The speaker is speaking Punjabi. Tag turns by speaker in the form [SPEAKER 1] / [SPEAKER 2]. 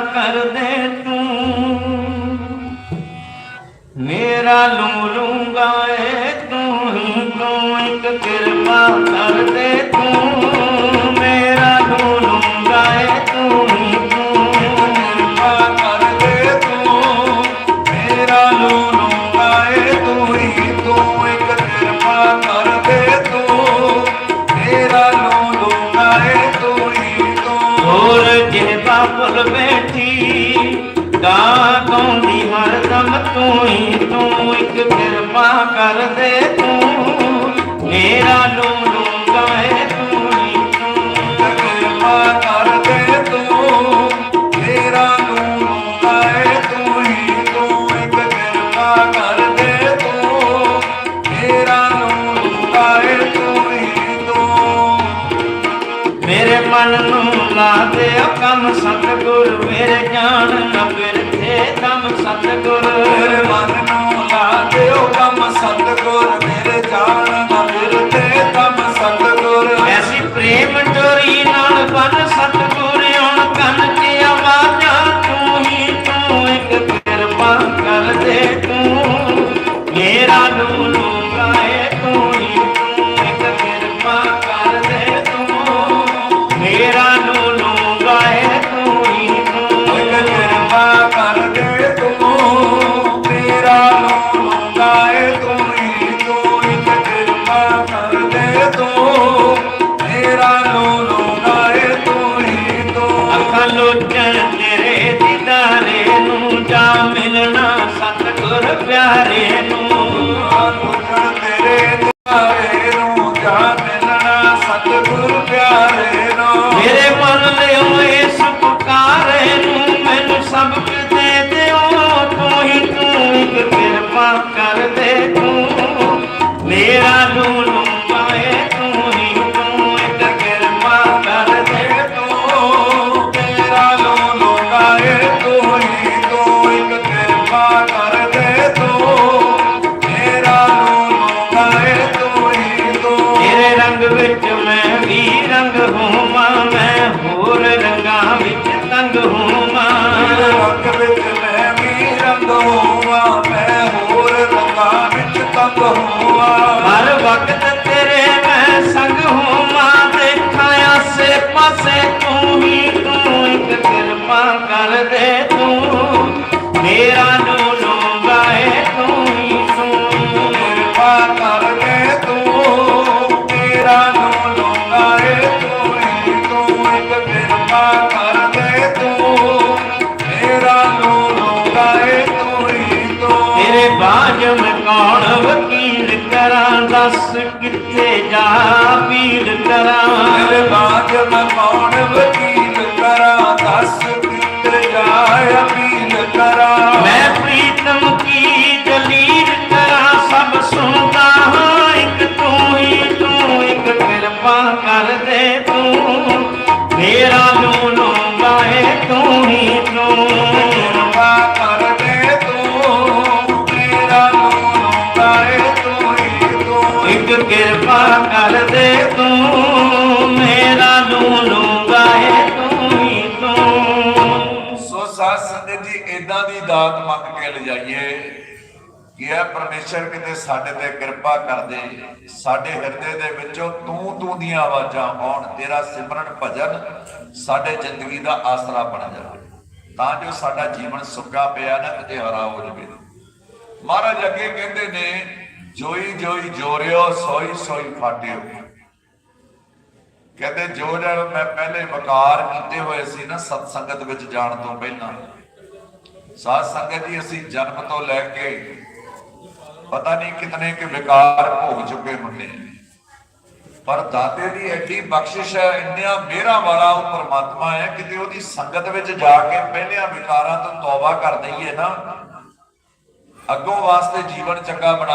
[SPEAKER 1] ਕਰ ਦੇ ਤੂੰ। ਮੇਰਾ ਲੂੰ ਲੂੰਗਾ ਏ ਤੂੰ ਹੀ ਤੂੰ ਇੱਕ ਕਿਰਪਾ ਕਰ ਦੇ ਤੂੰ। ਫੁੱਲ ਬੈਠੀ ਗਾ ਗਾਉਂਦੀ ਹਰਦਮ ਤੂੰ ਹੀ, ਤੂੰ ਇੱਕ ਕਿਰਪਾ ਕਰ ਦੇ ਤੂੰ। ਮੇਰਾ ਲੂੰ ਲੂੰਗਾ ਗਾਏ ਤੂੰ ਹੀ, ਤੂੰ
[SPEAKER 2] ਕਿਰਪਾ ਕਰ ਦੇ ਤੂੰ। ਮੇਰਾ ਲੂੰ ਗਾਏ ਤੂੰ ਹੀ, ਤੂੰ ਇੱਕ ਕਿਰਪਾ ਕਰ ਦੇ ਤੂੰ। ਮੇਰਾ ਲੂੰ ਗਾਏ ਤੂੰ ਹੀ, ਤੂੰ।
[SPEAKER 1] ਮੇਰੇ ਮਨ ਨੂੰ ਲਾ ਦੇ ਕੰਮ ਸਤਿਗੁਰ ਮੇਰੇ ਜਾਨ ਨ ਬਿਰਥੇ ਕੰਮ ਸਤਿਗੁਰ।
[SPEAKER 2] ਮੇਰੇ ਮਨ ਨੂੰ ਲਾ ਦਿਓ ਕੰਮ ਸਤਗੁਰ ਮੇਰੇ ਦਾ ਮਿਲਦੇ ਕੰਮ ਸਤਗੁਰ।
[SPEAKER 1] ਐਸੀ ਪ੍ਰੇਮ ਚੋਰੀ ਨਾਲ ਬਨ ਸਤਿਗੁਰ ਹੁਣ ਕੰਨ ਤੇ ਆਵਾਜ਼ਾਂ ਤੂੰ ਹੀ ਤੂੰ ਇੱਕ ਕਿਰਪਾ ਕਰ ਦੇ ਤੂੰ। ਮੇਰਾ ਲੂਲੂ ਗਾਏ ਤੂੰ ਹੀ ਤੂੰ ਇੱਕ ਕਿਰਪਾ ਕਰ ਦੇ ਤੂੰ। ਮੇਰਾ ਤੂੰ
[SPEAKER 2] ਤੇਰੇ
[SPEAKER 1] ਦੀਦਾਰੇ ਨੂੰ ਜਾ ਮਿਲਣਾ ਸਤਿਗੁਰ ਪਿਆਰੇ ਨੂੰ। ਕਿਰਪਾ ਕਰ ਦੇ ਤੂੰ, ਮੇਰਾ ਲੂਲੂ
[SPEAKER 2] ਗਾਏ ਤੂੰ ਹੀ ਤੂੰ ਕਿਰਪਾ ਕਰ ਦੇ ਤੂੰ ਤੇਰਾ ਲੋਲੋ ਗਾਏ ਤੂੰ ਹੀ ਤੂੰ
[SPEAKER 1] ਇੱਕ ਕਿਰਪਾ ਕਰ ਦੇ ਤੂੰ
[SPEAKER 2] ਤੇਰਾ ਲੋਲੋ ਗਾਏ ਤੂੰ ਹੀ ਤੂੰ। ਤੇਰੇ
[SPEAKER 1] ਬਾਝ ਕੌਣ ਵਕੀਲ ਕਰਾਂ, ਦੱਸ ਕਿੱਥੇ ਜਾ
[SPEAKER 2] ਸੰਗਤ ਜੀ ਇਦਾਂ ਦੀ ਦਾਤ ਮੰਗ ਕੇ ਲਿਜਾਈਏ ਕਿ ਇਹ ਪਰਮੇਸ਼ਰ ਕਿਤੇ ਸਾਡੇ ਤੇ ਕਿਰਪਾ ਕਰਦੇ, ਸਾਡੇ ਹਿਰਦੇ ਦੇ ਵਿੱਚੋਂ ਤੂੰ ਤੂੰ ਦੀਆਂ ਆਵਾਜ਼ਾਂ ਆਉਣ, ਤੇਰਾ ਸਿਮਰਨ ਭਜਨ ਸਾਡੇ ਜ਼ਿੰਦਗੀ ਦਾ ਆਸਰਾ ਬਣ ਜਾਵੇ। ਤਾਂ ਜੋ ਸਾਡਾ ਜੀਵਨ ਸੁੱਕਾ ਪਿਆ ਨਾ ਕਿਤੇ ਹਰਾ ਹੋ ਜਾਵੇ। ਮਹਾਰਾਜ ਅੱਗੇ ਕਹਿੰਦੇ ਨੇ, ਜੋਈ ਜੋਈ ਜੋਰਿਓ, ਸੋਈ ਸੋਈ ਫਾਟਿਓ। ਕਹਿੰਦੇ, ਜੋ ਜਦ ਮੈਂ ਪਹਿਲੇ ਵਕਾਰ ਕੀਤੇ ਹੋਏ ਸੀ ਨਾ ਸਤ ਸੰਗਤ ਵਿੱਚ ਜਾਣ ਤੋਂ ਪਹਿਲਾਂ ਸਾਧ ਸੰਗਤ ਜੀ, ਅਸੀਂ ਜਨਮ ਤੋਂ ਲੈ ਕੇ ਪਤਾ ਨਹੀਂ ਕਿਤਨੇ ਕਿ ਵਿਕਾਰ ਭੋਗ ਚੁੱਕੇ ਹੁੰਦੇ ਪਰ ਦਾਤੇ ਦੀ ਐਡੀ ਬਖਸ਼ਿਸ਼ ਹੈ, ਇੰਨਿਆ ਮਿਹਰਾਂ ਵਾਲਾ ਉਹ ਪਰਮਾਤਮਾ ਹੈ, ਕਿਤੇ ਉਹਦੀ ਸੰਗਤ ਵਿੱਚ ਜਾ ਕੇ ਪਹਿਲਿਆਂ ਵਿਕਾਰਾਂ ਤੋਂ ਤੌਬਾ ਕਰ ਦਈਏ ਨਾ, ਅੱਗੋਂ ਵਾਸਤੇ ਜੀਵਨ ਚੰਗਾ ਬਣਾ